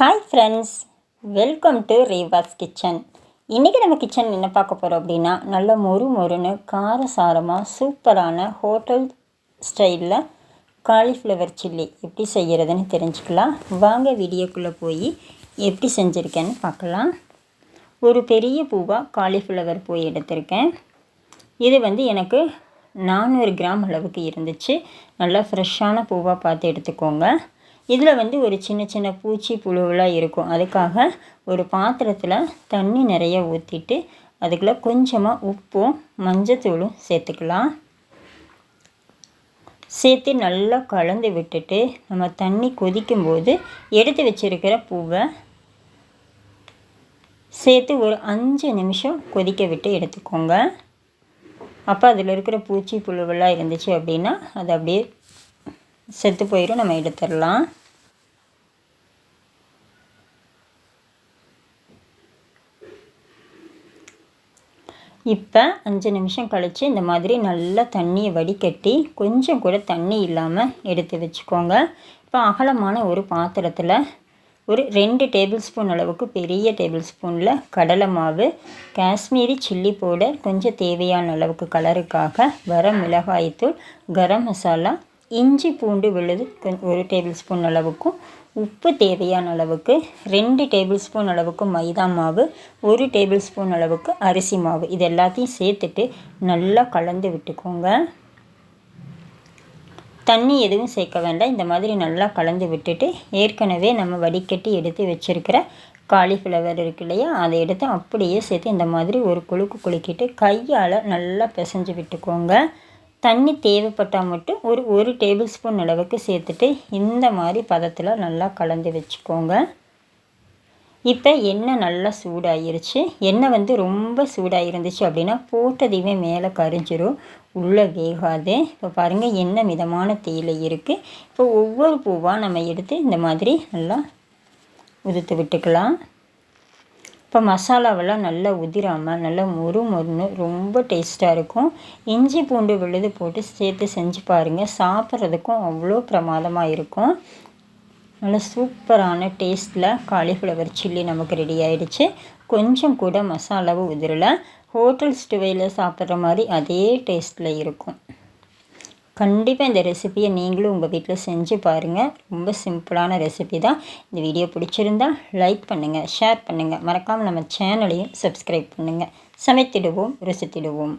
Hi friends welcome to Reva's kitchen இன்றைக்கி நம்ம kitchen என்ன பார்க்க போகிறோம் அப்படின்னா நல்ல மொறு மொறுன்னு காரசாரமாக சூப்பரான ஹோட்டல் ஸ்டைலில் காலிஃப்ளவர் சில்லி எப்படி செய்கிறதுன்னு தெரிஞ்சுக்கலாம். வாங்க வீடியோக்குள்ளே போய் எப்படி செஞ்சுருக்கேன்னு பார்க்கலாம். ஒரு பெரிய பூவாக காலிஃப்ளவர் பூ எடுத்திருக்கேன். இது வந்து எனக்கு நானூறு கிராம் அளவுக்கு இருந்துச்சு. நல்லா ஃப்ரெஷ்ஷான பூவாக பார்த்து எடுத்துக்கோங்க. இதில் வந்து ஒரு சின்ன சின்ன பூச்சி புழுவெலாம் இருக்கும். அதுக்காக ஒரு பாத்திரத்தில் தண்ணி நிறைய ஊற்றிட்டு அதுக்குள்ளே கொஞ்சமாக உப்பும் மஞ்சத்தூளும் சேர்த்துக்கலாம். சேர்த்து நல்லா கலந்து விட்டுட்டு நம்ம தண்ணி கொதிக்கும்போது எடுத்து வச்சுருக்கிற பூவை சேர்த்து ஒரு அஞ்சு நிமிஷம் கொதிக்க விட்டு எடுத்துக்கோங்க. அப்போ அதில் இருக்கிற பூச்சி புழுவெல்லாம் இருந்துச்சு அப்படின்னா அது அப்படியே செத்து போயிடும் நம்ம எடுத்துடலாம். இப்போ அஞ்சு நிமிஷம் கழித்து இந்த மாதிரி நல்லா தண்ணியை வடிகட்டி கொஞ்சம் கூட தண்ணி இல்லாமல் எடுத்து வச்சுக்கோங்க. இப்போ அகலமான ஒரு பாத்திரத்தில் ஒரு ரெண்டு டேபிள் ஸ்பூன் அளவுக்கு பெரிய டேபிள் ஸ்பூனில் கடலை மாவு காஷ்மீரி சில்லி பவுடர் கொஞ்சம் தேவையான அளவுக்கு கலருக்காக வர மிளகாய்த்தூள் கரம் மசாலா இஞ்சி பூண்டு விழுது ஒரு டேபிள் ஸ்பூன் அளவுக்கும் உப்பு தேவையான அளவுக்கு ரெண்டு டேபிள் ஸ்பூன் அளவுக்கு மைதா மாவு ஒரு டேபிள் ஸ்பூன் அளவுக்கு அரிசி மாவு இது எல்லாத்தையும் சேர்த்துட்டு நல்லா கலந்து விட்டுக்கோங்க. தண்ணி எதுவும் சேர்க்க வேண்டாம் இந்த மாதிரி நல்லா கலந்து விட்டுட்டு ஏற்கனவே நம்ம வடிகட்டி எடுத்து வச்சுருக்கிற காலிஃப்ளவர் இருக்கு இல்லையா அதை எடுத்து அப்படியே சேர்த்து இந்த மாதிரி ஒரு குழுக்கு குலுக்கிட்டு கையால் நல்லா பிசைஞ்சு விட்டுக்கோங்க. தண்ணி தேவைப்பட்டால் மட்டும் ஒரு ஒரு டேபிள் ஸ்பூன் அளவுக்கு சேர்த்துட்டு இந்த மாதிரி பதத்தில் நல்லா கலந்து வச்சுக்கோங்க. இப்போ எண்ணெய் நல்லா சூடாகிருச்சு எண்ணெய் வந்து ரொம்ப சூடாக இருந்துச்சு அப்படின்னா போட்டதையுமே மேலே கரிஞ்சிரும். உள்ளே வேகாது. இப்போ பாருங்கள் எண்ணெய் மிதமான தேயிலை இருக்குது இப்போ ஒவ்வொரு பூவாக நம்ம எடுத்து இந்த மாதிரி நல்லா உதுத்து விட்டுக்கலாம். இப்போ மசாலாவெல்லாம் நல்லா உதிராமல் நல்லா மொறு மொறுன்னு ரொம்ப டேஸ்ட்டாக இருக்கும். இஞ்சி பூண்டு விழுது போட்டு சேர்த்து செஞ்சு பாருங்கள் சாப்பிட்றதுக்கும் அவ்வளோ பிரமாதமாக இருக்கும். நல்ல சூப்பரான டேஸ்ட்டில் காலிஃப்ளவர் சில்லி நமக்கு ரெடி ஆகிடுச்சு கொஞ்சம் கூட மசாலாவும் உதிரலை. ஹோட்டல் ஸ்டுவையில் சாப்பிட்ற மாதிரி அதே டேஸ்ட்டில் இருக்கும். கண்டிப்பாக இந்த ரெசிப்பியை நீங்களும் உங்கள் வீட்டில் செஞ்சு பாருங்கள் ரொம்ப சிம்பிளான ரெசிபி தான். இந்த வீடியோ பிடிச்சிருந்தால் லைக் பண்ணுங்கள் ஷேர் பண்ணுங்கள் மறக்காமல் நம்ம சேனலையும் சப்ஸ்கிரைப் பண்ணுங்கள் சமைத்திடுவோம் ருசித்திடுவோம்.